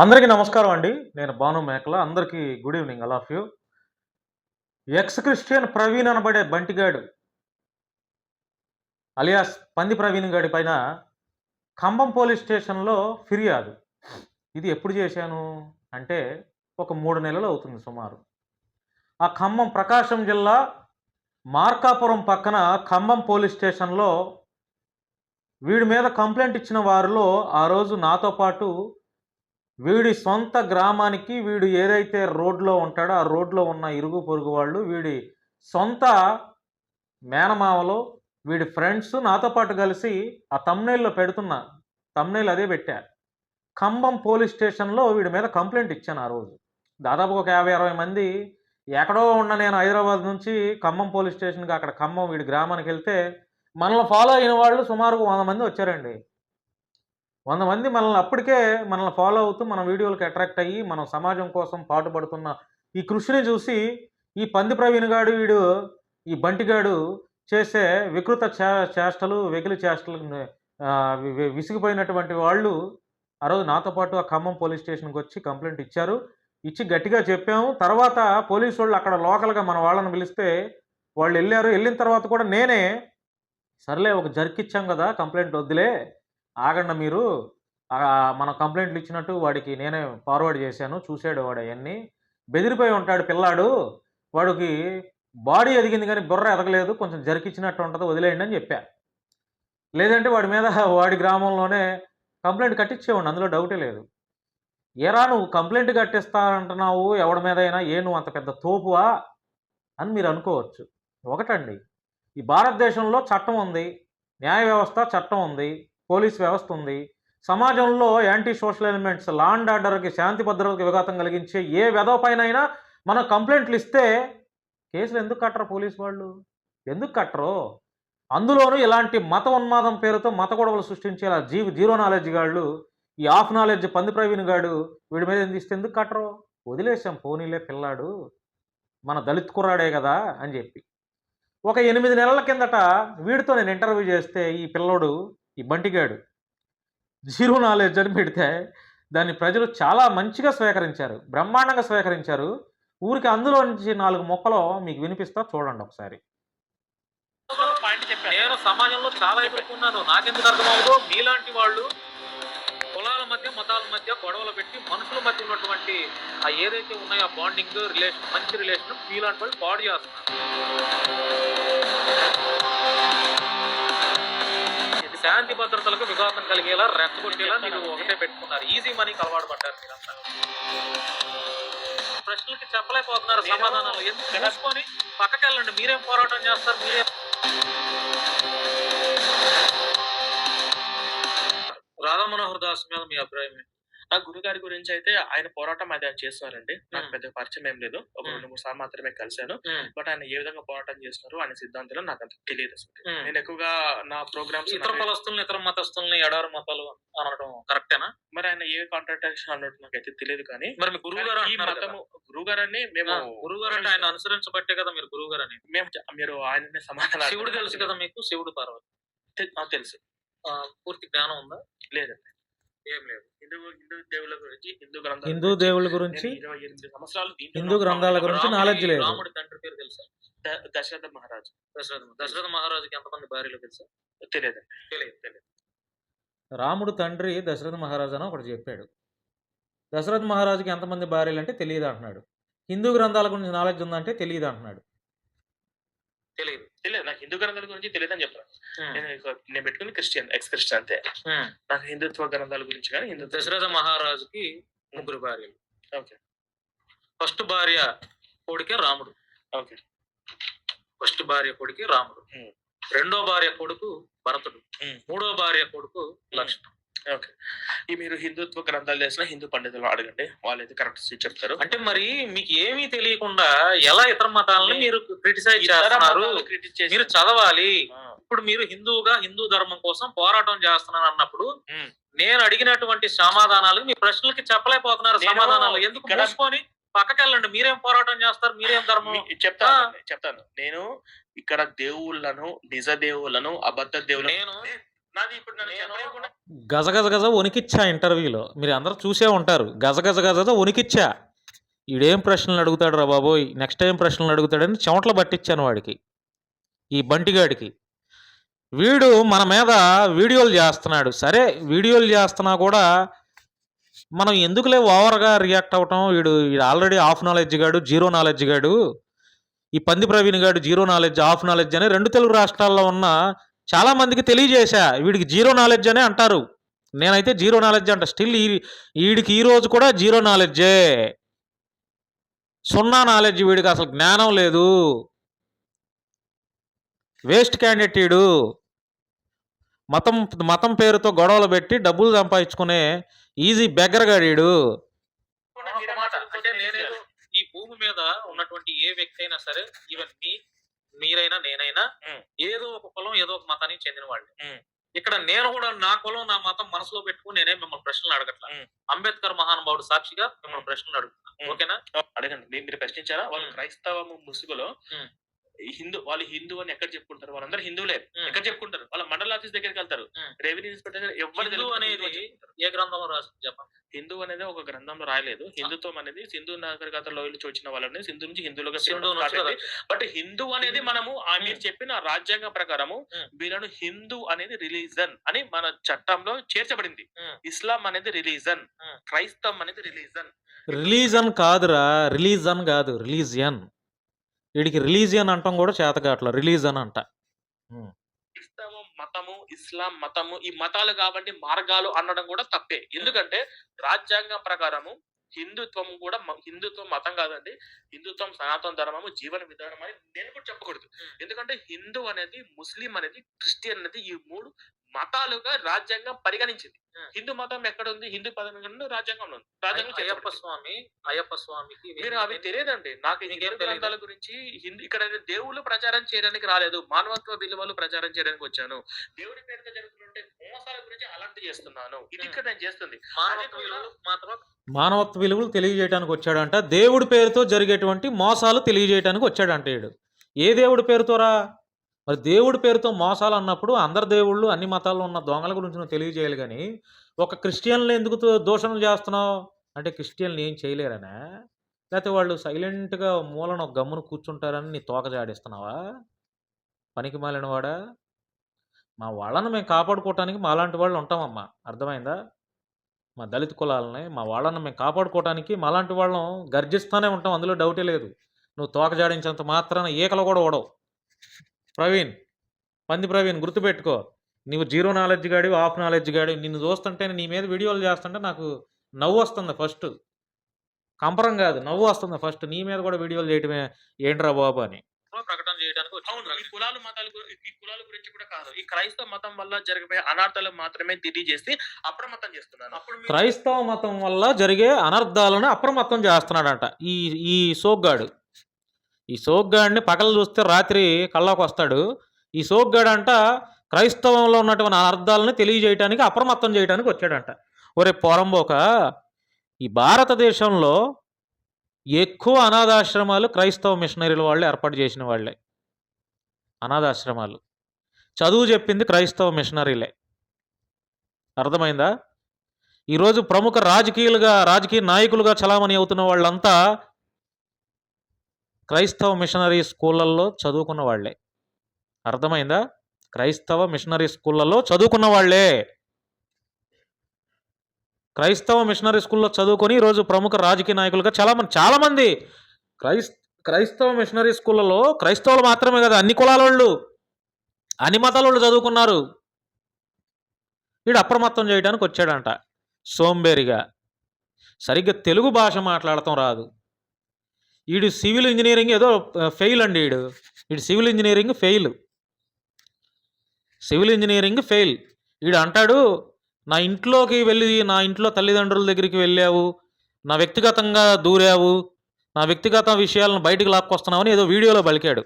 అందరికీ నమస్కారం అండి. నేను భాను మేకల. అందరికీ good evening. All of you. Ex Christian Praveen అనబడే బంటిగాడు అలియాస్ పంది ప్రవీణ్ గాడి పైన ఖమ్మం పోలీస్ స్టేషన్లో ఫిర్యాదు. ఇది ఎప్పుడు చేశాను? అంటే ఒక మూడు నెలలు అవుతుంది సుమారు. ఆ ఖమ్మం ప్రకాశం జిల్లా మార్కాపురం పక్కన ఖమ్మం పోలీస్ స్టేషన్లో వీడి మీద కంప్లైంట్ ఇచ్చిన వారిలో ఆ రోజు నాతో పాటు వీడి సొంత గ్రామానికి వీడు ఏదైతే రోడ్లో ఉంటాడో ఆ రోడ్లో ఉన్న ఇరుగు పొరుగు వాళ్ళు వీడి సొంత మేనమామలో వీడి ఫ్రెండ్స్ నాతో పాటు కలిసి ఆ తమ్నైల్లో పెడుతున్న తమ్నైల్ అదే పెట్టా. ఖమ్మం పోలీస్ స్టేషన్లో వీడి మీద కంప్లైంట్ ఇచ్చాను ఆ రోజు. దాదాపు ఒక యాభై అరవై మంది ఎక్కడో ఉన్న నేను హైదరాబాద్ నుంచి ఖమ్మం పోలీస్ స్టేషన్కి అక్కడ ఖమ్మం వీడి గ్రామానికి వెళ్తే మనల్ని ఫాలో అయిన వాళ్ళు సుమారు వంద మంది వచ్చారండి. వంద మంది మనల్ని అప్పటికే మనల్ని ఫాలో అవుతూ మన వీడియోలకు అట్రాక్ట్ అయ్యి మనం సమాజం కోసం పాటుపడుతున్న ఈ కృషిని చూసి ఈ పంది ప్రవీణ్ గాడు వీడు ఈ బంటిగాడు చేసే వికృత చే చేష్టలు వెకిలి చేష్టలు విసిగిపోయినటువంటి వాళ్ళు ఆ రోజు నాతో పాటు ఆ ఖమ్మం పోలీస్ స్టేషన్కి వచ్చి కంప్లైంట్ ఇచ్చారు. ఇచ్చి గట్టిగా చెప్పాము. తర్వాత పోలీసు వాళ్ళు అక్కడ లోకల్గా మన వాళ్ళని పిలిస్తే వాళ్ళు వెళ్ళారు వెళ్ళిన తర్వాత కూడా నేనే సర్లే ఒక జర్కిచ్చాం కదా కంప్లైంట్ వద్దులే ఆగండి మీరు. మన మనం కంప్లైంట్లు ఇచ్చినట్టు వాడికి నేనే ఫార్వర్డ్ చేశాను చూశాడు వాడు అవన్నీ. బెదిరిపోయి ఉంటాడు పిల్లాడు. వాడికి బాడీ ఎదిగింది కానీ బుర్ర ఎదగలేదు కొంచెం జరికిచ్చినట్టు ఉంటుంది వదిలేయండి అని చెప్పా. లేదంటే వాడి మీద వాడి గ్రామంలోనే కంప్లైంట్ కట్టించేవాడిని అందులో డౌటే లేదు. ఏరా నువ్వు కంప్లైంట్ కట్టిస్తానంటున్నావు ఎవడి మీద అయినా ఏ నువ్వు అంత పెద్ద తోపువా అని మీరు అనుకోవచ్చు. ఒకటండి ఈ భారతదేశంలో చట్టం ఉంది న్యాయ వ్యవస్థ చట్టం ఉంది పోలీస్ వ్యవస్థ ఉంది. సమాజంలో anti social elements law and ఆర్డర్కి శాంతి భద్రతకి విఘాతం కలిగించే ఏ వెధవ పైన మనం కంప్లైంట్లు ఇస్తే కేసులు ఎందుకు కట్టరు పోలీస్ వాళ్ళు? ఎందుకు కట్టరు? అందులోనూ ఇలాంటి మత ఉన్మాదం పేరుతో మత గొడవలు సృష్టించేలా జీవి జీరో నాలెడ్జ్ గాళ్ళు ఈ ఆఫ్ నాలెడ్జ్ పంది ప్రవీణ్ గాడు వీడి మీద ఎందుకు ఇస్తే ఎందుకు కట్టరు? వదిలేసాం పోనీలే పిల్లాడు. మన దళిత్ కుర్రాడే కదా అని చెప్పి. ఒక ఎనిమిది నెలల కిందట వీడితో నేను ఇంటర్వ్యూ చేస్తే ఈ పిల్లోడు ఈ బంటిగాడు. జీరో నాలెడ్జ్ అని పెడితే దాన్ని ప్రజలు చాలా మంచిగా స్వీకరించారు. బ్రహ్మాండంగా స్వీకరించారు. ఊరికి అందులో నుంచి నాలుగు మొక్కలు మీకు వినిపిస్తా చూడండి ఒకసారి. పాయింట్ నేను సమాజంలో చాలా ఎదుర్కొన్నాను నాకెందుకు అర్థమవుదో మీలాంటి వాళ్ళు కులాల మధ్య మతాల మధ్య గొడవలు పెట్టి మనుషుల మధ్య ఉన్నటువంటి ఆ ఏదైతే ఉన్నాయో ఆ బాండింగ్ రిలేషన్ మంచి రిలేషన్ మీలాంటి వాళ్ళు పాడు చేస్తున్నారు. శాంతి భద్రతలకు విఘాతం కలిగేలా రెచ్చగొట్టేలా మీరు ఒకటే పెట్టుకున్నారు. ఈజీ మనీకి అలవాటు పడ్డారు మీరంతా. ప్రశ్నలకి చెప్పలేకపోతున్నారు నేను- సమాధానాలు. ఎందుకు తెలుసుకొని పక్కకి వెళ్ళండి మీరేం పోరాటం చేస్తారు? మీరేం రాధా మనోహర్ దాస్ మీద మీ అభిప్రాయం ఏంటి? ఆ గురుగారి గురించి అయితే ఆయన పోరాటం అది ఆయన చేస్తున్నారండి. నాకు. పెద్ద పరిచయం ఏం లేదు. ఒక. రెండు మూడు సార్లు మాత్రమే కలిశాను. బట్ ఆయన ఏ విధంగా పోరాటం చేస్తున్నారు ఆయన సిద్ధాంతాలు నాకు అంత తెలియదు అసలు. నేను ఎక్కువగా నా ప్రోగ్రామ్స్ ఇతర కులస్తుల్ని ఇతర మతస్థుల్ని ఎడారు మతాలు అనడం కరెక్టేనా? మరి ఆయన ఏ కాంట్రాక్షన్ అన్నట్టు నాకు అయితే తెలియదు కానీ మరి గురువు గారు ఈ మతము గురువు గారని మేము గురువు గారు అంటే ఆయన అనుసరించబట్టే కదా మీరు గురువు గారు అని మేము మీరు ఆయన సమాధానం శివుడు తెలుసు కదా మీకు? శివుడు పార్వతి. తెలుసు. పూర్తి జ్ఞానం ఉందా? లేదండి. హిందూ దేవుల గురించి హిందూ గ్రంథాల గురించి knowledge లేదు. రాముడి తండ్రి పేరు తెలుసా? దశరథ మహారాజు. దశరథ దశరథ మహారాజుకి ఎంతమంది భార్యలు తెలుసా? తెలియదు. తెలియదు తెలియదు. రాముడు తండ్రి దశరథ మహారాజు అని ఒకటి చెప్పాడు. దశరథ మహారాజుకి ఎంతమంది భార్యలు అంటే తెలియదు అంటున్నాడు. హిందూ గ్రంథాల గురించి నాలెడ్జ్ ఉందంటే తెలియదు అంటున్నాడు. తెలియదు తెలియదు నాకు హిందూ గ్రంథాల గురించి తెలియదు అని చెప్పాను నేను పెట్టుకుంది క్రిస్టియన్ ఎక్స్ క్రిస్టియన్ అంతే. నాకు హిందుత్వ గ్రంథాల గురించి కానీ హిందుత్వ దశరథ మహారాజుకి ముగ్గురు భార్యలు. ఓకే. ఫస్ట్ భార్య కొడుకే రాముడు. ఓకే. ఫస్ట్ భార్య కొడుకు రాముడు. రెండో భార్య కొడుకు భరతుడు. మూడో భార్య కొడుకు లక్ష్మణుడు. ఓకే. ఈ మీరు హిందుత్వ గ్రంథాలు చేసిన హిందూ పండితులు అడగండి. వాళ్ళైతే కరెక్ట్ చెప్తారు. అంటే మరి మీకు ఏమీ తెలియకుండా ఎలా ఇతర మతాలని మీరు క్రిటిసైజ్ చేస్తున్నారు? మీరు చదవాలి. ఇప్పుడు మీరు హిందువుగా హిందూ ధర్మం కోసం పోరాటం చేస్తున్నాను అన్నప్పుడు. నేను అడిగినటువంటి సమాధానాలు మీ ప్రశ్నలకి చెప్పలేకపోతున్నారు నేను సమాధానాలు. ఎందుకు మూసుకొని పక్కకి వెళ్ళండి మీరేం పోరాటం చేస్తారు? మీరేం ధర్మం? చెప్తాను చెప్తాను. నేను ఇక్కడ దేవుళ్ళను నిజ దేవుళ్ళను అబద్ధ దేవుళ్ళను నేను గజ గజ గజ వణికిచ్చా ఇంటర్వ్యూలో. మీరు అందరూ చూసే ఉంటారు. గజ గజ గజ వణికిచ్చా. ఈడేం ప్రశ్నలు అడుగుతాడు రా బాబోయ్? నెక్స్ట్ టైం ప్రశ్నలు అడుగుతాడని చెమటలు పట్టించాను వాడికి. ఈ బంటిగాడికి. వీడు మన మీద వీడియోలు చేస్తున్నాడు. సరే వీడియోలు చేస్తున్నా కూడా మనం ఎందుకులే ఓవర్గా రియాక్ట్ అవటం? వీడు వీడు ఆల్రెడీ హాఫ్ నాలెడ్జ్ గాడు జీరో నాలెడ్జ్ గాడు. ఈ పంది ప్రవీణ్ గాడు జీరో నాలెడ్జ్ హాఫ్ నాలెడ్జ్ అని రెండు తెలుగు రాష్ట్రాల్లో ఉన్న చాలా మందికి తెలియజేశా. వీడికి జీరో నాలెడ్జ్ అనే అంటారు. నేనైతే జీరో నాలెడ్జ్ అంట. స్టిల్ ఈ వీడికి ఈరోజు కూడా జీరో నాలెడ్జే. సున్నా నాలెడ్జ్ వీడికి అసలు జ్ఞానం లేదు. వేస్ట్ క్యాండిడేట్ వీడు మతం మతం పేరుతో గొడవలు పెట్టి డబ్బులు సంపాదించుకునే ఈజీ బెగ్గరగాడు వీడు ఈ భూమి మీద ఉన్నటువంటి ఏ వ్యక్తి అయినా సరే ఈవెన్ మీ మీరైనా నేనైనా. ఏదో ఒక కులం ఏదో ఒక మతానికి చెందిన వాళ్ళు. ఇక్కడ నేను కూడా నా కులం నా మతం మనసులో పెట్టుకుని నేనే మిమ్మల్ని ప్రశ్నలు అడగట్లా. అంబేద్కర్ మహానుభావుడు సాక్షిగా మిమ్మల్ని. ప్రశ్నలు అడుగుతున్నా. ఓకేనా అడగండి మీరు- ప్రశ్నించారా వాళ్ళు ఉం. క్రైస్తవము ముసుగులో హిందూ వాళ్ళు హిందూ అని ఎక్కడ చెప్పుకుంటారు? వాళ్ళందరూ హిందువులే. ఎక్కడ చెప్పుకుంటారు? వాళ్ళ మండల ఆఫీస్ దగ్గరికి వెళ్తారు. రెవెన్యూ ఇన్స్పెక్టర్ ఎవరు హిందూ అనేది ఏ గ్రంథంలో రాసింది చెప్పండి? హిందూ అనేది ఒక గ్రంథంలో రాయలేదు. హిందుత్వం అనేది సింధు నాగరికత లోయలు వచ్చిన వాళ్ళని సింధు నుంచి హిందువులుగా. బట్ హిందూ అనేది మనము ఆ మీరు చెప్పిన రాజ్యాంగ ప్రకారము. వీళ్ళను హిందూ అనేది రిలీజన్ అని మన చట్టంలో చేర్చబడింది. ఇస్లాం అనేది రిలీజన్. క్రైస్తవం అనేది రిలీజన్. రిలీజన్ కాదురా. రిలీజన్ కాదు. రిలీజియన్. వీడికి రిలీజియన్ అంటాం కూడా చేత కావట్లా రిలీజన్ అంట. క్రైస్తవ మతము ఇస్లాం మతము ఈ మతాలు కాబట్టి మార్గాలు అనడం కూడా తప్పే. ఎందుకంటే రాజ్యాంగం ప్రకారము హిందుత్వం కూడా హిందుత్వం మతం కాదండి. హిందుత్వం సనాతన ధర్మము జీవన విధానం అని నేను కూడా చెప్పకూడదు. ఎందుకంటే హిందూ అనేది ముస్లిం అనేది క్రిస్టియన్ అనేది ఈ మూడు మతాలుగా రాజ్యాంగం పరిగణించింది. హిందూ మతం ఎక్కడ ఉంది హిందూ పదం రాజ్యాంగంలో ఉంది. రాజ్యాంగం అయ్యప్ప. స్వామి అయ్యప్ప స్వామికి మీరు అవి తెలియదండి. నాకు? గ్రంథాల గురించి హిందూ ఇక్కడ దేవుళ్ళు ప్రచారం చేయడానికి రాలేదు. మానవత్వ విలువలు ప్రచారం చేయడానికి వచ్చాను. దేవుడి పేరుతో జరుగుతుంటే మోసాల గురించి అలర్ట్ చేస్తున్నాను. ఇది ఇక్కడ నేను చేస్తుంది. మానవత్వ విలువలు మాత్రం మానవత్వ విలువలు తెలియజేయడానికి వచ్చాడంట. దేవుడి పేరుతో జరిగేటువంటి మోసాలు తెలియజేయడానికి వచ్చాడంట ఏ దేవుడి పేరుతోరా? మరి దేవుడి పేరుతో మోసాలు అన్నప్పుడు అందరు దేవుళ్ళు అన్ని మతాల్లో ఉన్న దొంగల గురించి నువ్వు తెలియజేయాలి కానీ ఒక క్రిస్టియన్లు ఎందుకు దూషణలు చేస్తున్నావు? అంటే క్రిస్టియన్లు ఏం చేయలేరనే? లేకపోతే వాళ్ళు సైలెంట్గా మూలన ఒక గమ్మును కూర్చుంటారని నీ తోక జాడిస్తున్నావా? పనికి మాలిన వాడా మా వాళ్ళని మేము కాపాడుకోవటానికి మాలాంటి వాళ్ళు ఉంటామమ్మా. అర్థమైందా? మా దళిత కులాలని మా వాళ్ళని మేము కాపాడుకోవటానికి మాలాంటి వాళ్ళం గర్జిస్తూనే ఉంటాం. అందులో డౌటే లేదు. నువ్వు తోక జాడించినంత మాత్రాన ఈకలు కూడా ఓడవు ప్రవీణ్ పంది ప్రవీణ్ గుర్తుపెట్టుకో. నువ్వు జీరో నాలెడ్జ్ గాడి హాఫ్ నాలెడ్జ్ గాడి నిన్ను చూస్తుంటే నీ మీద వీడియోలు చేస్తుంటే నాకు నవ్వు వస్తుంది ఫస్ట్. కంపరం కాదు నవ్వు వస్తుంది ఫస్ట్. నీ మీద కూడా వీడియోలు చేయటమే ఏంట్రా బాబు అని. ప్రకటన చేయడానికి అవును ఈ కులాలు మతాల ఈ కులాల గురించి కూడా కాదు. ఈ క్రైస్తవ మతం వల్ల జరిగిపోయే అనార్థాలు మాత్రమే తెలియజేసి అప్రమత్తం చేస్తున్నాను. అప్పుడు క్రైస్తవ మతం వల్ల జరిగే అనర్థాలను అప్రమత్తం చేస్తున్నాడంట ఈ ఈ సోగ్గాడు. ఈ సోగ్గాడిని పగలు చూస్తే రాత్రి కళ్ళకు వస్తాడు ఈ సోగ్గాడు అంట క్రైస్తవంలో ఉన్నటువంటి అర్థాలను తెలియజేయడానికి అప్రమత్తం చేయడానికి వచ్చాడంట. ఒరే పోరంబోక ఈ భారతదేశంలో ఎక్కువ అనాథాశ్రమాలు క్రైస్తవ మిషనరీల వాళ్ళు ఏర్పాటు చేసిన వాళ్ళే. అనాథాశ్రమాలు. చదువు చెప్పింది క్రైస్తవ మిషనరీలే. అర్థమైందా? ఈరోజు ప్రముఖ రాజకీయులుగా రాజకీయ నాయకులుగా చలామణి అవుతున్న వాళ్ళంతా క్రైస్తవ మిషనరీ స్కూళ్ళల్లో చదువుకున్న వాళ్ళే. అర్థమైందా? క్రైస్తవ మిషనరీ స్కూళ్ళల్లో చదువుకున్న వాళ్ళే. క్రైస్తవ మిషనరీ స్కూల్లో చదువుకొని ఈరోజు ప్రముఖ రాజకీయ నాయకులుగా చాలామంది చాలామంది క్రైస్ క్రైస్తవ మిషనరీ స్కూళ్ళలో క్రైస్తవులు మాత్రమే కదా అన్ని కులాల వాళ్ళు అన్ని మతాల వాళ్ళు చదువుకున్నారు. వీడు అప్రమత్తం చేయడానికి వచ్చాడంట సోంబేరిగా. సరిగ్గా తెలుగు భాష మాట్లాడటం రాదు. వీడు సివిల్ ఇంజనీరింగ్ ఏదో ఫెయిల్ అండి వీడు వీడు civil engineering fail. Civil engineering fail. వీడు అంటాడు నా ఇంట్లోకి వెళ్ళి నా ఇంట్లో తల్లిదండ్రుల దగ్గరికి వెళ్ళావు నా వ్యక్తిగతంగా దూరావు నా వ్యక్తిగత విషయాలను బయటకు లాక్కొస్తున్నావని ఏదో వీడియోలో పలికాడు.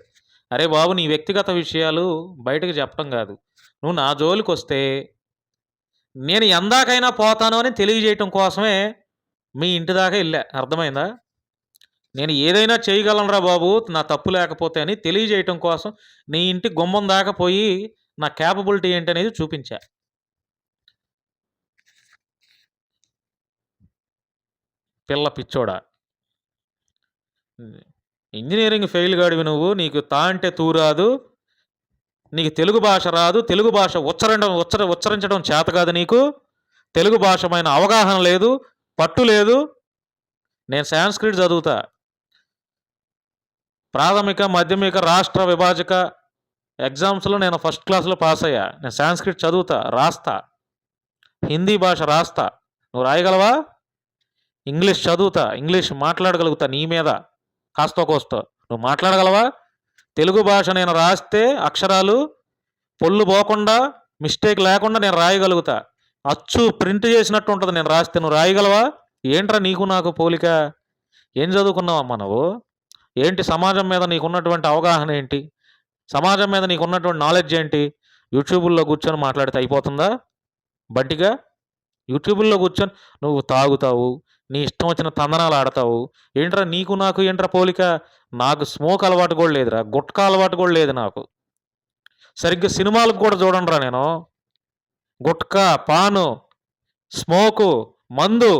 అరే బాబు నీ వ్యక్తిగత విషయాలు బయటకు చెప్పడం కాదు. నువ్వు నా జోలికి వస్తే నేను ఎందాకైనా పోతాను అని తెలియజేయటం కోసమే మీ ఇంటి దాకా వెళ్ళా. అర్థమైందా? నేను ఏదైనా చేయగలనరా బాబు? నా తప్పు లేకపోతే అని తెలియజేయటం కోసం నీ ఇంటి గుమ్మం దాకా పోయి నా క్యాపబిలిటీ ఏంటి అనేది చూపించా. పిల్ల పిచ్చోడా? ఇంజనీరింగ్ ఫెయిల్ గాడివి నువ్వు. నీకు తా అంటే తూ రాదు. నీకు తెలుగు భాష రాదు. తెలుగు భాష ఉచ్చరించడం ఉచ్చర ఉచ్చరించడం చేత కాదు నీకు. తెలుగు భాషమైన అవగాహన లేదు. పట్టు లేదు. నేను సాంస్క్రిట్ చదువుతా. ప్రాథమిక మాధ్యమిక రాష్ట్ర విభాజక ఎగ్జామ్స్లో నేను ఫస్ట్ క్లాస్లో పాస్ అయ్యా. నేను సాంస్క్రిట్ చదువుతా రాస్తా. హిందీ భాష రాస్తా. నువ్వు రాయగలవా? ఇంగ్లీష్ చదువుతా ఇంగ్లీష్ మాట్లాడగలుగుతా నీ మీద. కాస్తో కోస్తో. నువ్వు మాట్లాడగలవా? తెలుగు భాష నేను రాస్తే అక్షరాలు పొల్లు పోకుండా మిస్టేక్ లేకుండా నేను రాయగలుగుతా. అచ్చు ప్రింట్ చేసినట్టు ఉంటుంది నేను రాస్తే నువ్వు రాయగలవా? ఏంట్రా నీకు నాకు పోలిక? ఏం చదువుకున్నావమ్మా నువ్వు? ఏంటి సమాజం మీద నీకున్నటువంటి అవగాహన ఏంటి? సమాజం మీద నీకున్నటువంటి నాలెడ్జ్ ఏంటి? యూట్యూబుల్లో కూర్చొని మాట్లాడితే అయిపోతుందా? బట్టిగా యూట్యూబుల్లో కూర్చొని నువ్వు తాగుతావు నీ ఇష్టం వచ్చిన తందనాలు ఆడతావు ఏంట్రా నీకు నాకు ఏంట్రా పోలిక? నాకు స్మోక్ అలవాటు కూడా లేదురా గుట్కా అలవాటు కూడా లేదు నాకు. సరిగ్గా సినిమాలకు కూడా చూడండిరా నేను. గుట్కా పాను స్మోకు మందు.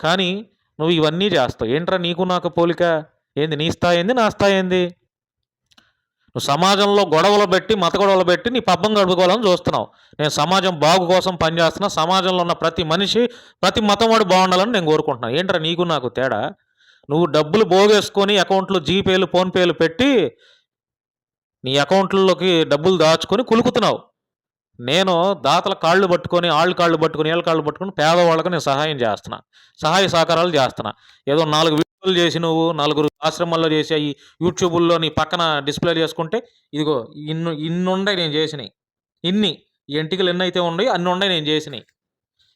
కానీ నువ్వు ఇవన్నీ చేస్తావు. ఏంట్రా నీకు నాకు పోలిక? ఏంది నీ స్థాయి ఏంది? నా స్థాయి ఏంది? నువ్వు సమాజంలో గొడవలు పెట్టి మత గొడవలు పెట్టి నీ పబ్బం గడుపుకోవాలని చూస్తున్నావు. నేను సమాజం బాగు కోసం పనిచేస్తున్నా. సమాజంలో ఉన్న ప్రతి మనిషి ప్రతి మతం వాడు బాగుండాలని నేను కోరుకుంటున్నాను ఏంట్రా నీకు నాకు తేడా? నువ్వు డబ్బులు పోగేసుకొని అకౌంట్లో జీపేలు ఫోన్పేలు పెట్టి నీ అకౌంట్లలోకి డబ్బులు దాచుకొని కులుకుతున్నావు. నేను దాతల కాళ్ళు పట్టుకొని ఆళ్ళు కాళ్ళు పట్టుకొని ఏళ్ళ కాళ్ళు పట్టుకొని పేదవాళ్ళకు నేను సహాయం చేస్తున్నా. సహాయ సహకారాలు చేస్తున్నా. ఏదో నాలుగు చేసి నువ్వు నలుగురు ఆశ్రమాల్లో చేసి అవి యూట్యూబుల్లో నీ పక్కన డిస్ప్లే చేసుకుంటే ఇదిగో ఇన్ను ఇన్ని ఉన్నాయి నేను చేసినాయి. ఇన్ని ఎంటికలు ఎన్ని అయితే ఉన్నాయి అన్ని ఉన్నాయి నేను చేసినాయి.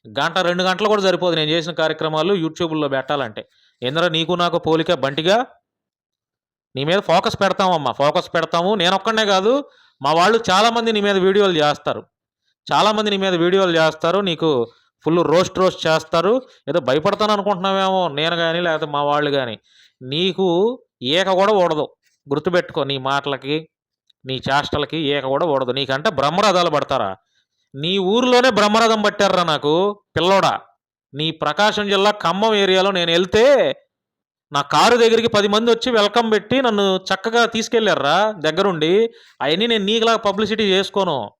గంట రెండు గంటలు కూడా సరిపోదు. నేను చేసిన కార్యక్రమాలు యూట్యూబ్లో పెట్టాలంటే. ఎందుకంటే నీకు నాకు పోలిక బంటిగా? నీ మీద ఫోకస్ పెడతామమ్మా. ఫోకస్ పెడతాము. నేను ఒక్కడనే కాదు మా వాళ్ళు చాలామంది నీ మీద వీడియోలు చేస్తారు. చాలామంది నీ మీద వీడియోలు చేస్తారు. నీకు ఫుల్ రోస్ట్ రోస్ట్ చేస్తారు. ఏదో భయపడతాను అనుకుంటున్నావేమో నేను కానీ లేకపోతే మా వాళ్ళు కానీ నీకు ఏక కూడా ఓడదు గుర్తుపెట్టుకో నీ మాటలకి నీ చేష్టలకి ఏక కూడా ఓడదు నీకంటే బ్రహ్మరథాలు పడతారా? నీ ఊరిలోనే బ్రహ్మరథం పట్టారా నాకు పిల్లోడా. నీ ప్రకాశం జిల్లా ఖమ్మం ఏరియాలో నేను వెళ్తే నా కారు దగ్గరికి పది మంది వచ్చి వెల్కమ్ పెట్టి నన్ను చక్కగా తీసుకెళ్ళారా దగ్గరుండి. అవన్నీ నేను నీకులాగా పబ్లిసిటీ చేసుకోను.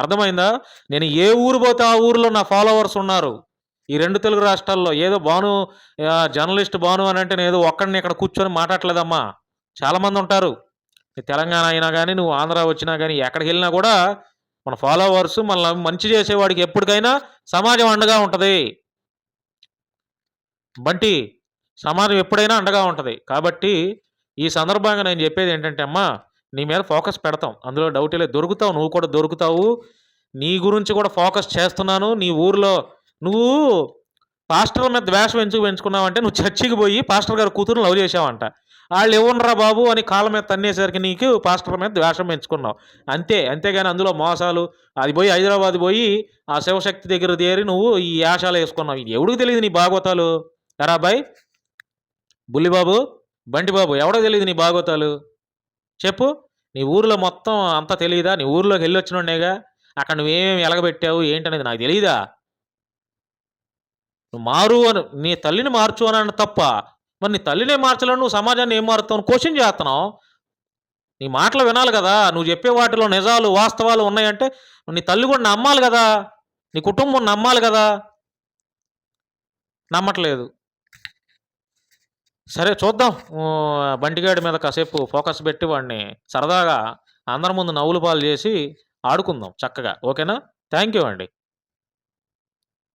అర్థమైందా? నేను ఏ ఊరు పోతే ఆ ఊరిలో నా ఫాలోవర్స్ ఉన్నారు. ఈ రెండు తెలుగు రాష్ట్రాల్లో ఏదో బాను జర్నలిస్ట్ బాను అని అంటే నేను ఏదో ఒక్కడిని ఇక్కడ కూర్చొని మాట్లాడలేదమ్మా చాలామంది ఉంటారు. తెలంగాణ అయినా కానీ నువ్వు ఆంధ్ర వచ్చినా కానీ ఎక్కడికి వెళ్ళినా కూడా మన ఫాలోవర్స్ మన మంచి చేసేవాడికి ఎప్పటికైనా సమాజం అండగా ఉంటుంది. బంటి సమాజం ఎప్పుడైనా అండగా ఉంటుంది. కాబట్టి ఈ సందర్భంగా నేను చెప్పేది ఏంటంటే అమ్మా నీ మీద ఫోకస్ పెడతాం. అందులో డౌట్ లేదు. దొరుకుతావు నువ్వు కూడా దొరుకుతావు. నీ గురించి కూడా ఫోకస్ చేస్తున్నాను. నీ ఊర్లో నువ్వు పాస్టర్ మీద ద్వేషం ఎంచుకు పెంచుకున్నావంటే నువ్వు చర్చికి పోయి పాస్టర్ గారు కూతురు లవ్ చేసావంట. వాళ్ళు ఇవ్వనరా బాబు అని కాళ్ళ మీద తన్నేసరికి నీకు పాస్టర్ మీద ద్వేషం పెంచుకున్నావు. అంతే అంతేగాని అందులో మోసాలు అది పోయి హైదరాబాద్ పోయి ఆ శివశక్తి దగ్గర చేరి నువ్వు ఈ యాషాలు వేసుకున్నావు. ఇది ఎవడికి తెలియదు నీ బాగోతాలు ఎరా బాయ్ బుల్లిబాబు బంటిబాబు ఎవడో తెలియదు నీ బాగోతాలు చెప్పు నీ ఊరిలో మొత్తం అంతా తెలియదా నీ ఊరిలోకి వెళ్ళి వచ్చినోడేగా అక్కడ నువ్వేమేమి ఎలగబెట్టావు? ఏంటనేది నాకు తెలియదా నువ్వు మారు అని నీ తల్లిని మార్చు అని అన్న తప్ప మరి నీ తల్లినే మార్చాలని నువ్వు సమాజాన్ని ఏం మారుతావు క్వశ్చన్ చేస్తున్నావు? నీ మాటలు వినాలి కదా? నువ్వు చెప్పే వాటిలో నిజాలు వాస్తవాలు ఉన్నాయంటే నీ తల్లి కూడా నమ్మాలి కదా? నీ కుటుంబం నమ్మాలి కదా? నమ్మట్లేదు. సరే చూద్దాం. బంటిగాడి మీద కాసేపు ఫోకస్ పెట్టి వాడిని సరదాగా అందరి ముందు నవ్వులు పాలు చేసి ఆడుకుందాం చక్కగా. ఓకేనా? థ్యాంక్ యూ అండి.